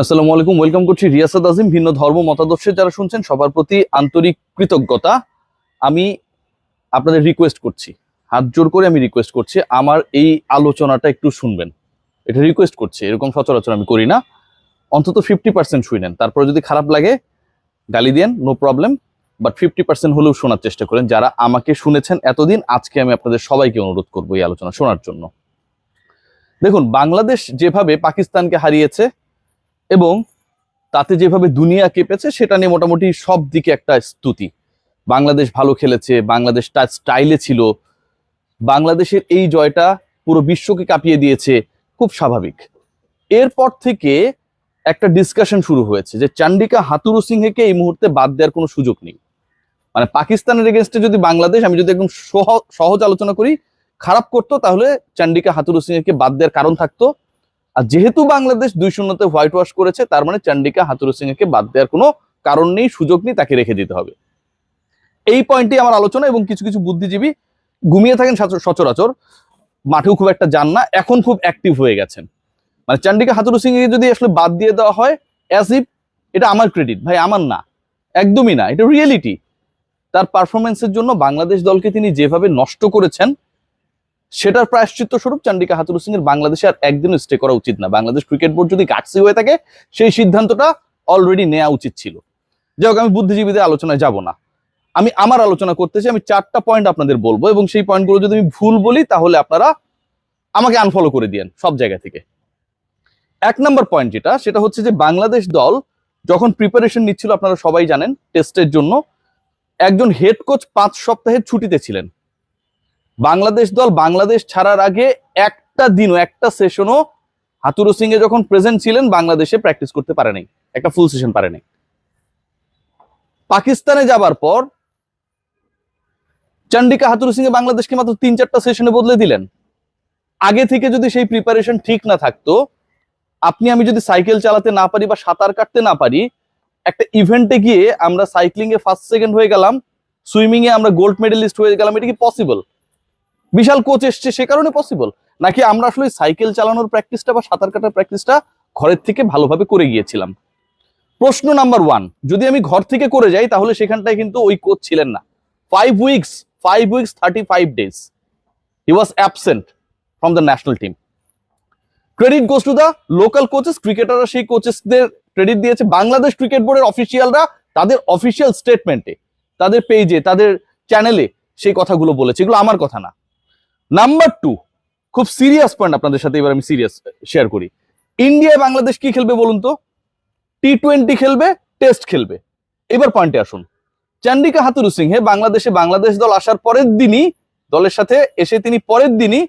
আসসালামু আলাইকুম ওয়েলকাম করছি রিয়াসাদ আজিম, ভিন্ন ধর্ম মতাদর্শে যারা শুনছেন, সবার প্রতি আন্তরিক কৃতজ্ঞতা। আমি আপনাদের রিকোয়েস্ট করছি, হাত জোর করে আমি রিকোয়েস্ট করছি, আমার এই আলোচনাটা একটু শুনবেন। এটা রিকোয়েস্ট করছি, এরকম সচরাচর আমি করি না। অন্তত ফিফটি পার্সেন্ট শুনেন তারপরে যদি খারাপ লাগে, গালি দেন no problem but fifty percent হলেও শোনার চেষ্টা করেন। যারা আমাকে শুনেছেন এতদিন, আজকে আমি আপনাদের সবাইকে অনুরোধ করব এই আলোচনা শোনার জন্য। দেখুন, বাংলাদেশ যেভাবে পাকিস্তানকে হারিয়েছে এবং তাতে যেভাবে দুনিয়া কেঁপেছে, সেটা নিয়ে মোটামুটি সব দিকে একটা স্তুতি। বাংলাদেশ ভালো খেলেছে, বাংলাদেশ তার স্টাইলে ছিল। বাংলাদেশের এই জয়টা পুরো বিশ্বকে কাঁপিয়ে দিয়েছে, খুব স্বাভাবিক। এরপর থেকে একটা ডিসকাশন শুরু হয়েছে যে চান্ডিকা হাতুরু সিংহকে এই মুহূর্তে বাদ দেওয়ার কোনো সুযোগ নেই। মানে পাকিস্তানের এগেনস্টে যদি বাংলাদেশ, আমি যদি একদম সহ- সহজ আলোচনা করি, খারাপ করতো, তাহলে চান্ডিকা হাতুরু সিংহকে বাদ দেওয়ার কারণ থাকতো আর যেহেতু বাংলাদেশ দুই শূন্যতে হোয়াইট ওয়াশ করেছে, তার মানে চান্ডিকা হাতুরু সিংহকে বাদ দেওয়ার কোনো কারণ নেই, সুযোগ নেই তাকে রেখে দিতে হবে। এই পয়েন্টটি আমার আলোচনা এবং কিছু কিছু বুদ্ধিজীবী ঘুমিয়ে থাকেন সচ- সচরাচর। মাঠেও খুব একটা যান না, এখন খুব অ্যাক্টিভ হয়ে গেছেন। মানে চান্ডিকা হাতুরু যদি আসলে বাদ দিয়ে দেওয়া হয় অ্যাজ ইফ এটা আমার ক্রেডিট ভাই আমার না, একদমই না, এটা রিয়েলিটি তার পারফরমেন্সের জন্য বাংলাদেশ দলকে তিনি যেভাবে নষ্ট করেছেন সেটার প্রায়শ্চিত্ত স্বরূপ চান্ডিকা হাতুরু সিং এর বাংলাদেশে আর একদিনও স্টে করা উচিত না। বাংলাদেশ ক্রিকেট বোর্ড যদি গাছসি হয়ে থাকে, সেই সিদ্ধান্তটা অলরেডি নেওয়া উচিত ছিল। যাই হোক, আমি বুদ্ধিজীবীদের আলোচনায় যাব না। আমি আমার আলোচনা করতেছি আমি চারটা পয়েন্ট আপনাদের বলব এবং সেই পয়েন্টগুলো যদি আমি ভুল বলি, তাহলে আপনারা আমাকে আনফলো করে দিয়েন সব জায়গা থেকে। এক নম্বর পয়েন্ট যেটা, সেটা হচ্ছে যে বাংলাদেশ দল যখন প্রিপারেশন নিচ্ছিল, আপনারা সবাই জানেন টেস্টের জন্য, একজন হেড কোচ পাঁচ সপ্তাহের ছুটিতে ছিলেন। বাংলাদেশ দল বাংলাদেশ ছাড়ার আগে একটা দিনও, একটা সেশনও হাতুরু সিং এ যখন প্রেজেন্ট ছিলেন, বাংলাদেশে প্র্যাকটিস করতে পারে নাই একটা ফুল সেশন পারে নাই পাকিস্তানে যাবার পর চন্ডিকা হাতুরু সিং বাংলাদেশকে মাত্র তিন চারটা সেশনে বদলে দিলেন। আগে থেকে যদি সেই প্রিপারেশন ঠিক না থাকতো, আপনি আমি যদি সাইকেল চালাতে না পারি বা সাঁতার কাটতে না পারি, একটা ইভেন্টে গিয়ে আমরা সাইক্লিং এ ফার্স্ট সেকেন্ড হয়ে গেলাম সুইমিং এ আমরা গোল্ড মেডেলিস্ট হয়ে গেলাম, এটা কি পসিবল বিশাল কোচ এসছে সে কারণে পসিবল নাকি আমরা আসলে সাইকেল চালানোর প্র্যাকটিসটা বা সাঁতার কাটার প্র্যাকটিসটা ঘরের থেকে ভালোভাবে করে গিয়েছিলাম? প্রশ্ন নাম্বার ওয়ান যদি আমি ঘর থেকে করে যাই, তাহলে সেখানটায় কিন্তু ওই কোচ ছিলেন না। Five weeks five weeks thirty five days he was absent from the national team credit goes to the local coaches ক্রিকেটাররা সেই কোচেসদের ক্রেডিট দিয়েছে। বাংলাদেশ ক্রিকেট বোর্ডের অফিসিয়ালরা তাদের অফিসিয়াল স্টেটমেন্টে তাদের পেজে তাদের চ্যানেলে সেই কথাগুলো বলেছে। এগুলো আমার কথা না। নাম্বার টু খুব সিরিয়াস পয়েন্ট আপনাদের সাথে এবার আমি সিরিয়াস শেয়ার করি। ইন্ডিয়ায় বাংলাদেশ কি খেলবে বলুন তো? টি টোয়েন্টি খেলবে টেস্ট খেলবে। এবার পয়েন্টে আসুন। চান্ডিকা হাতুরু সিংহে বাংলাদেশে বাংলাদেশ দল আসার পরের দিনই, দলের সাথে এসে তিনি পরের দিনই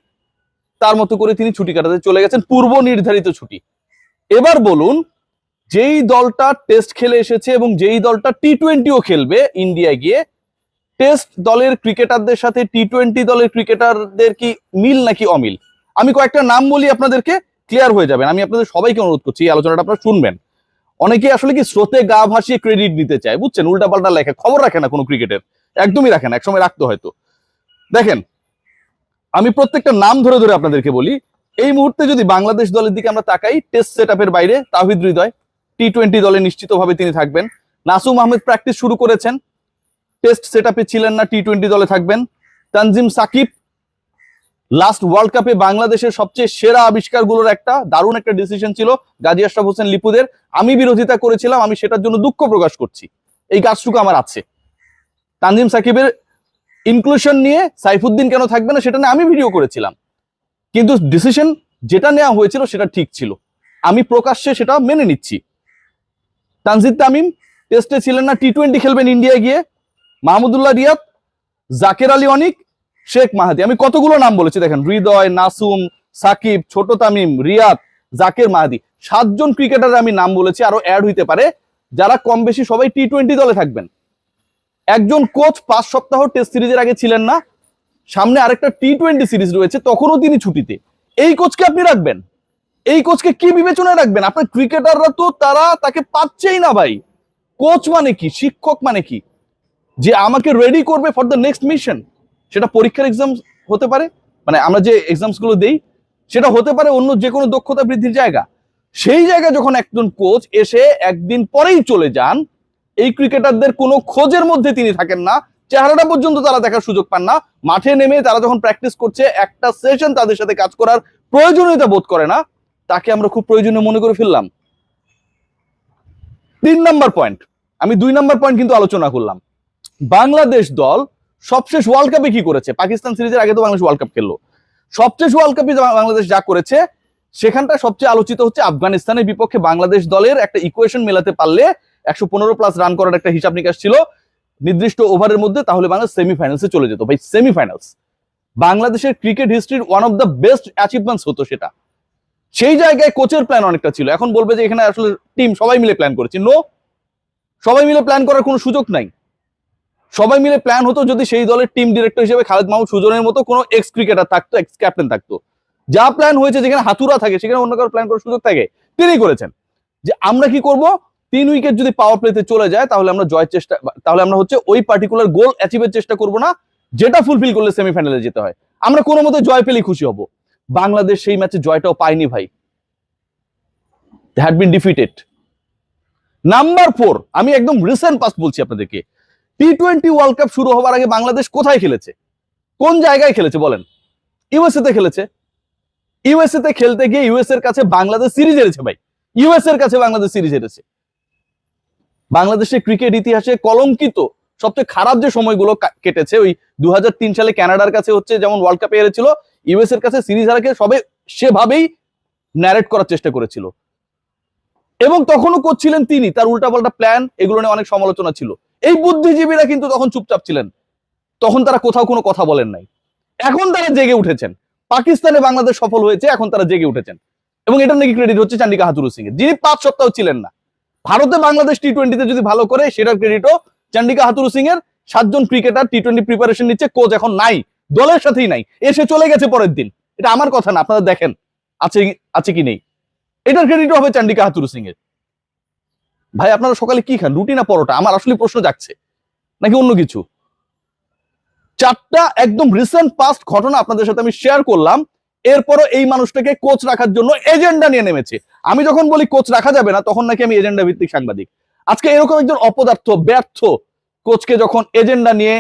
তার মতো করে তিনি ছুটি কাটাতে চলে গেছেন, পূর্ব নির্ধারিত ছুটি। এবার বলুন, যেই দলটা টেস্ট খেলে এসেছে এবং যেই দলটা টি টোয়েন্টিও খেলবে ইন্ডিয়ায় গিয়ে টেস্ট দলের ক্রিকেটারদের সাথে টি টোয়েন্টি দলের ক্রিকেটারদের কি মিল নাকি অমিল? আমি কয়েকটা নাম বলি আপনাদেরকে ক্লিয়ার হয়ে যাবেন। আমি আপনাদের সবাইকে অনুরোধ করছি, এই আলোচনাটা আপনারা শুনবেন। অনেকে আসলে কি স্রোতে গা ভাসিয়ে ক্রেডিট নিতে চায়, বুঝছেন? উল্টাপাল্টা লেখে, খবর রাখে না কোনো ক্রিকেটের। একদমই রাখে না, একসময় রাখতো হয়তো। দেখেন, আমি প্রত্যেকটা নাম ধরে ধরে আপনাদেরকে বলি, এই মুহূর্তে যদি বাংলাদেশ দলের দিকে আমরা তাকাই টেস্ট সেট বাইরে, তাহিদ হৃদয় টি টোয়েন্টি দলে নিশ্চিতভাবে তিনি থাকবেন। নাসুম আহমেদ প্র্যাকটিস শুরু করেছেন টেস্ট সেট ছিলেন না টি টোয়েন্টি দলে থাকবেন। তানজিম সাকিব লাস্ট ওয়ার্ল্ড কাপে বাংলাদেশের সবচেয়ে সেরা আবিষ্কারগুলোর একটা দারুণ একটা ডিসিশন ছিল, গাজী আশরাফ হোসেন লিপুদের। আমি বিরোধিতা করেছিলাম, আমি সেটার জন্য দুঃখ প্রকাশ করছি। এই কাজটুকু আমার আছে। তানজিম সাকিবের ইনক্লুশন নিয়ে সাইফুদ্দিন কেন থাকবে না, সেটা নিয়ে আমি ভিডিও করেছিলাম। কিন্তু ডিসিশন যেটা নেওয়া হয়েছিল, সেটা ঠিক ছিল। আমি প্রকাশ্যে সেটা মেনে নিচ্ছি। তানজিদ তামিম টেস্টে ছিলেন না টি টোয়েন্টি খেলবেন ইন্ডিয়ায় গিয়ে। মাহমুদুল্লাহ রিয়াদ, জাকের আলী অনিক, শেখ মাহাদি। আমি কতগুলো নাম বলেছি দেখেন, হৃদয়, নাসুম, সাকিব, ছোট তামিম, রিয়াদ, জাকের, মাহাদি। সাতজন ক্রিকেটার আমি নাম বলেছি, আরও অ্যাড হইতে পারে। যারা কম বেশি সবাই টি টোয়েন্টি দলে থাকবেন। একজন কোচ পাঁচ সপ্তাহ টেস্ট সিরিজের আগে ছিলেন না, সামনে আরেকটা টি টোয়েন্টি সিরিজ রয়েছে, তখনও তিনি ছুটিতে। এই কোচকে আপনি রাখবেন? এই কোচকে কি বিবেচনায় রাখবেন? আপনার ক্রিকেটাররা তো তারা তাকে পাচ্ছেই না ভাই। কোচ মানে কি? শিক্ষক মানে কি? যে আমাকে রেডি করবে ফর দ্য নেক্সট মিশন সেটা পরীক্ষার এক্সাম হতে পারে মানে আমরা যে এক্সামসগুলো দেই, সেটা হতে পারে অন্য যে কোনো দক্ষতা বৃদ্ধির জায়গা। সেই জায়গায় যখন একজন কোচ এসে একদিন পরেই চলে যান, এই ক্রিকেটারদের কোনো খোঁজের মধ্যে তিনি থাকেন না, চেহারাটা পর্যন্ত তারা দেখার সুযোগ পান না, মাঠে নেমে তারা যখন প্র্যাকটিস করছে, একটা সেশন তাদের সাথে কাজ করার প্রয়োজনীয়তা বোধ করে না, তাকে আমরা খুব প্রয়োজনীয় মনে করে ফেললাম। তিন নাম্বার পয়েন্ট আমি দুই নাম্বার পয়েন্ট কিন্তু আলোচনা করলাম। বাংলাদেশ দল সবশেষ ওয়ার্ল্ড কাপে কি করেছে? পাকিস্তান সিরিজের আগে তো বাংলাদেশ ওয়ার্ল্ড কাপ খেললো। সবশেষ ওয়ার্ল্ড কাপে বাংলাদেশ যা করেছে, সেখানটা সবচেয়ে আলোচিত হচ্ছে আফগানিস্তানের বিপক্ষে বাংলাদেশ দলের একটা ইকুয়েশন মেলাতে পারলে একশো পনেরো প্লাস রান করার একটা হিসাব নিকাশ ছিল। নির্দিষ্ট ওভারের মধ্যে তাহলে বাংলাদেশ সেমিফাইনালসে চলে যেত। ভাই সেমিফাইনালস বাংলাদেশের cricket হিস্ট্রির one of the best achievements হতো সেটা। সেই জায়গায় কোচের প্ল্যান অনেকটা ছিল। এখন বলবে যে এখানে আসলে টিম সবাই মিলে প্ল্যান করেছি। নো সবাই মিলে প্ল্যান করার কোনো সুযোগ নাই। সবাই মিলে প্ল্যান হতো যদি সেই দলের টিম ডিরেক্টর হিসেবে খালেদ মাহমুদ সুজনের মতো কোনো এক্স ক্রিকেটার থাকতো এক্স ক্যাপ্টেন থাকতো। যা প্ল্যান হয়েছে যেখানে হাতুরা থাকে, সেখানে অন্য কারও প্ল্যান করার সুযোগ থাকে তিনি করেছেন। যে আমরা কি করব? তিন উইকেট যদি পাওয়ার প্লেতে চলে যায়, তাহলে আমরা জয়ের চেষ্টা, তাহলে আমরা হচ্ছে ওই পার্টিকুলার গোল অ্যাচিভের চেষ্টা করব না, যেটা ফুলফিল করলে সেমিফাইনালে যেতে হয়। আমরা কোনো মতে জয় পেলেই খুশি হব। বাংলাদেশ সেই ম্যাচে জয়টাও পায়নি ভাই। Had been defeated number four আমি একদম রিসেন্ট পাস্ট বলছি আপনাদেরকে। টি টোয়েন্টি ওয়ার্ল্ড কাপ শুরু হওয়ার আগে বাংলাদেশ কোথায় খেলেছে? কোন জায়গায় খেলেছে বলেন? ইউএসএ তে খেলেছে। ইউএসএ তে খেলতে গিয়ে ইউএস এর কাছে বাংলাদেশ সিরিজ হেরেছে ভাই। ইউএস এর কাছে বাংলাদেশ সিরিজ হেরেছে। বাংলাদেশের ক্রিকেট ইতিহাসে কলঙ্কিত সবচেয়ে খারাপ যে সময়গুলো কেটেছে, ওই দু হাজার তিন সালে কানাডার কাছে হচ্ছে যেমন ওয়ার্ল্ড কাপে হেরেছিল ইউএস এর কাছে সিরিজ হারাকে সবে সেভাবেই ন্যারেট করার চেষ্টা করেছিল। এবং তখনও করছিলেন তিনি, তার উল্টাপাল্টা প্ল্যান এগুলো নিয়ে অনেক সমালোচনা ছিল। এই বুদ্ধিজীবীরা কিন্তু তখন চুপচাপ ছিলেন। তখন তারা কোথাও কোনো কথা বলেন নাই। এখন তারা জেগে উঠেছেন। পাকিস্তানে বাংলাদেশ সফল হয়েছে, এখন তারা জেগে উঠেছেন। এবং এটা নাকি ক্রেডিট হচ্ছে চান্ডিকা হাতুরু সিং এর যিনি পাঁচ সপ্তাহ ছিলেন না। ভারতে বাংলাদেশ টি টোয়েন্টিতে যদি ভালো করে, সেটার ক্রেডিটও চান্ডিকা হাতুরু সিং এর সাতজন ক্রিকেটার টি টোয়েন্টি প্রিপারেশন নিচ্ছে কোচ এখন নাই। দলের সাথেই নাই। এসে চলে গেছে পরের দিন। এটা আমার কথা না, আপনারা দেখেন। আছে আছে কি নেই? এটার ক্রেডিটও হবে চান্ডিকা হাতুরু সিং এর ভাই, আপনারা সকালে কি খান? রুটি না পরোটা? আমার আসলে প্রশ্ন যাচ্ছে নাকি অন্য কিছু? চারটা একদম রিসেন্ট পাস্ট ঘটনা আপনাদের সাথে আমি শেয়ার করলাম। এরপরও এই মানুষটাকে কোচ রাখার জন্য এজেন্ডা নিয়ে নেমেছে। আমি যখন বলি কোচ রাখা যাবে না, তখন নাকি আমি এজেন্ডা ভিত্তিক সাংবাদিক। আজকে এরকম একজন অপদার্থ, ব্যর্থ কোচকে যখন এজেন্ডা নিয়ে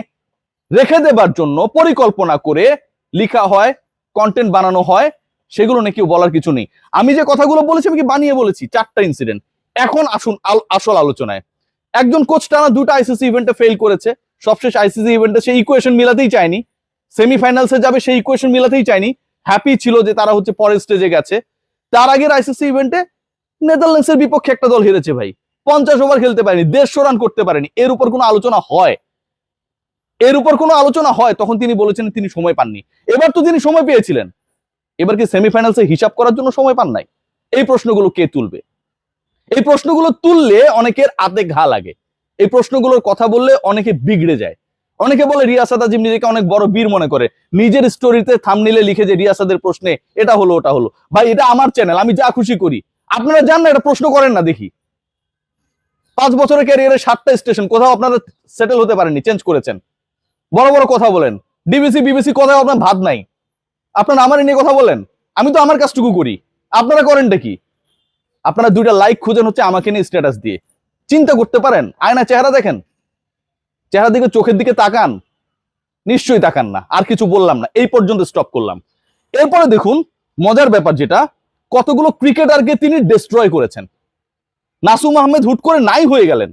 রেখে দেবার জন্য পরিকল্পনা করে লিখা হয় কন্টেন্ট বানানো হয়, সেগুলো নাকি বলার কিছু নেই। আমি যে কথাগুলো বলেছি, আমি কি বানিয়ে বলেছি? চারটা ইনসিডেন্ট এখন আসুন আসল আলোচনায়। একজন কোচ টানা দুটো আইসিসি ইভেন্টে ফেল করেছে। সবশেষ আইসিসি ইভেন্টে সেই ইকুয়েশন মিলাতেই চায়নি। সেমিফাইনালসে যাবে সেই ইকুয়েশন মিলাতেই চায়নি। হ্যাপি ছিল যে তারা হচ্ছে পরের স্টেজে গেছে। তার আগের আইসিসি ইভেন্টে নেদারল্যান্ডসের বিপক্ষে একটা দল হেরেছে ভাই। পঞ্চাশ ওভার খেলতে পারেনি, দেড়শো রান করতে পারেনি। এর উপর কোনো আলোচনা হয়? এর উপর কোনো আলোচনা হয়? তখন তিনি বলেছেন তিনি সময় পাননি। এবার তো তিনি সময় পেয়েছিলেন। এবার কি সেমিফাইনালসে হিসাব করার জন্য সময় পান নাই? এই প্রশ্নগুলো কে তুলবে? এই প্রশ্নগুলো তুললে অনেকের আতে ঘা লাগে। এই প্রশ্নগুলোর কথা বললে অনেকে বিগড়ে যায়। অনেকে বলে রিয়াসাদ আজিম নিজেকে অনেক বড় বীর মনে করে। নিজের স্টোরিতে থামনিলে লিখে যে রিয়াসাদের প্রশ্নে এটা হলো, ওটা হলো। ভাই, এটা আমার চ্যানেল আমি যা খুশি করি। আপনারা জান না, এটা প্রশ্ন করেন না, দেখি। পাঁচ বছরের ক্যারিয়ারে সাতটা স্টেশন কোথাও আপনারা সেটেল হতে পারেননি চেঞ্জ করেছেন। বড় বড় কথা বলেন। ডিবিসি বিবিসি কোথাও আপনার ভাত নাই। আপনারা আমার নিয়ে কথা বলেন। আমি তো আমার কাজটুকু করি। আপনারা করেনটা কি? আপনারা দুইটা লাইক খুঁজেন হচ্ছে আমাকে নিয়ে স্ট্যাটাস দিয়ে। চিন্তা করতে পারেন? আয়না চেহারা দেখেন? চেহারা দিকে চোখের দিকে তাকান। নিশ্চয়ই তাকান না। আর কিছু বললাম না। এই পর্যন্ত স্টপ করলাম। এরপরে দেখুন, মজার ব্যাপার যেটা, কতগুলো ক্রিকেটারকে তিনি ডিস্ট্রয় করেছেন। নাসুম আহমেদ হুট করে নাই হয়ে গেলেন।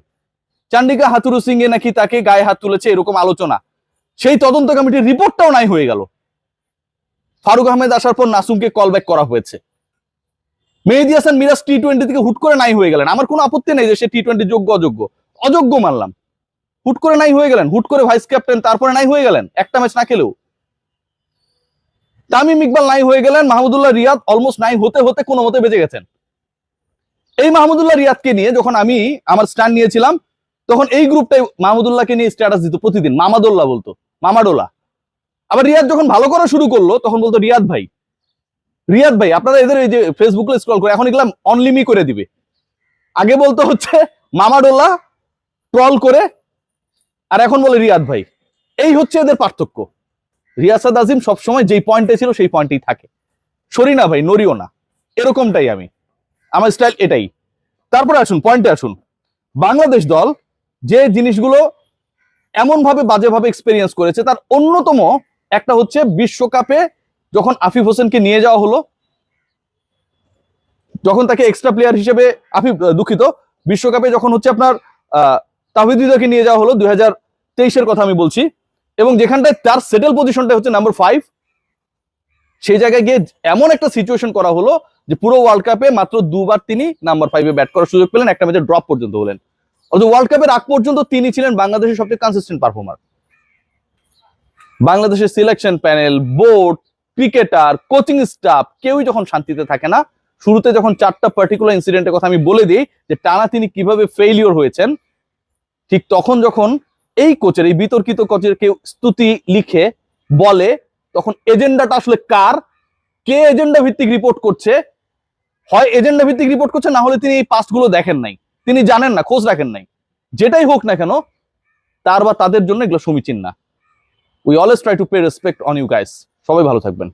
চান্ডিকা হাতুরু সিং এ নাকি তাকে গায়ে হাত তুলেছে এরকম আলোচনা। সেই তদন্ত কমিটির রিপোর্টটাও নাই হয়ে গেল। ফারুক আহমেদ আসার পর নাসুমকে কল ব্যাক করা হয়েছে। মেহেদি হাসান, মিরাজ টি টোয়েন্টি থেকে হুট করে নাই হয়ে গেলেন। আমার কোনো আপত্তি নেই যে সে টি টোয়েন্টি যোগ্য, অযোগ্য। অযোগ্য মানলাম। হুট করে নাই হয়ে গেলেন। হুট করে ভাইস ক্যাপ্টেন তারপরে নাই হয়ে গেলেন। একটা ম্যাচ না খেলেও। তামিম ইকবাল নাই হয়ে গেলেন। মাহমুদুল্লাহ রিয়াদ অলমোস্ট নাই হতে হতে কোনো মতে বেঁচে গেছেন। এই মাহমুদুল্লাহ রিয়াদকে নিয়ে যখন আমি আমার স্ট্যান্ড নিয়েছিলাম, তখন এই গ্রুপটাই মাহমুদুল্লাহকে নিয়ে স্ট্যাটাস দিত প্রতিদিন। মামাদুল্লাহ বলতো। মামাডোলা। আবার রিয়াদ যখন ভালো করা শুরু করল, তখন বলতো, রিয়াদ ভাই রিয়াদ ভাই, আপনারা এদের এই যে ফেসবুকে স্ক্রল করে, এখন এগুলা অনলিমি করে দিবে। আগে বলতো হচ্ছে, মামাডোলা ট্রল করে, আর এখন বলে রিয়াদ ভাই। এই হচ্ছে এদের পার্থক্য। রিয়াসাদ আজিম সবসময় যেই পয়েন্টে ছিল, সেই পয়েন্টেই থাকে। সরি না ভাই নড়িও না। এরকমটাই আমি। আমার স্টাইল এটাই। তারপরে আসুন পয়েন্টে আসুন। বাংলাদেশ দল যে জিনিসগুলো এমনভাবে বাজেভাবে এক্সপেরিয়েন্স করেছে, তার অন্যতম একটা হচ্ছে বিশ্বকাপে যখন আফিফ হোসেনকে নিয়ে যাওয়া হলো যখন তাকে এক্সট্রা প্লেয়ার হিসেবে আফিফ দুঃখিত বিশ্বকাপে যখন হচ্ছে আপনার আহ, তাহিদ হৃদয়কে নিয়ে যাওয়া হলো দুই হাজার তেইশের কথা আমি বলছি এবং যেখানটায় তার সেটেল পজিশনটা হচ্ছে নাম্বার ফাইভ সেই জায়গায় গিয়ে এমন একটা সিচুয়েশন করা হলো যে পুরো ওয়ার্ল্ড কাপে মাত্র দুবার তিনি নাম্বার ফাইভে ব্যাট করার সুযোগ পেলেন একটা ম্যাচে ড্রপ পর্যন্ত হলেন। ওয়ার্ল্ড কাপের আগ পর্যন্ত তিনি ছিলেন বাংলাদেশের সবচেয়ে কনসিস্টেন্ট পারফর্মার বাংলাদেশের selection panel board cricketer coaching staff কেউই যখন শান্তিতে থাকে না, শুরুতে যখন চারটা পার্টিকুলার ইনসিডেন্টের কথা আমি বলে দিই, যে টানা তিনি কীভাবে ফেইলিওর হয়েছেন, ঠিক তখন যখন এই কোচের এই বিতর্কিত কোচের কেউ স্তুতি লিখে বলে, তখন এজেন্ডাটা আসলে কার, কে এজেন্ডা ভিত্তিক রিপোর্ট করছে, হয় এজেন্ডা ভিত্তিক রিপোর্ট করছে, না হলে তিনি এই পাস্টগুলো দেখেন নাই, তিনি জানেন না, খোঁজ রাখেন নাই, যেটাই হোক না কেন, তার বা তাদের জন্য এগুলো সমীচীন না। We always try to pay respect on you guys সবাই ভালো থাকবেন।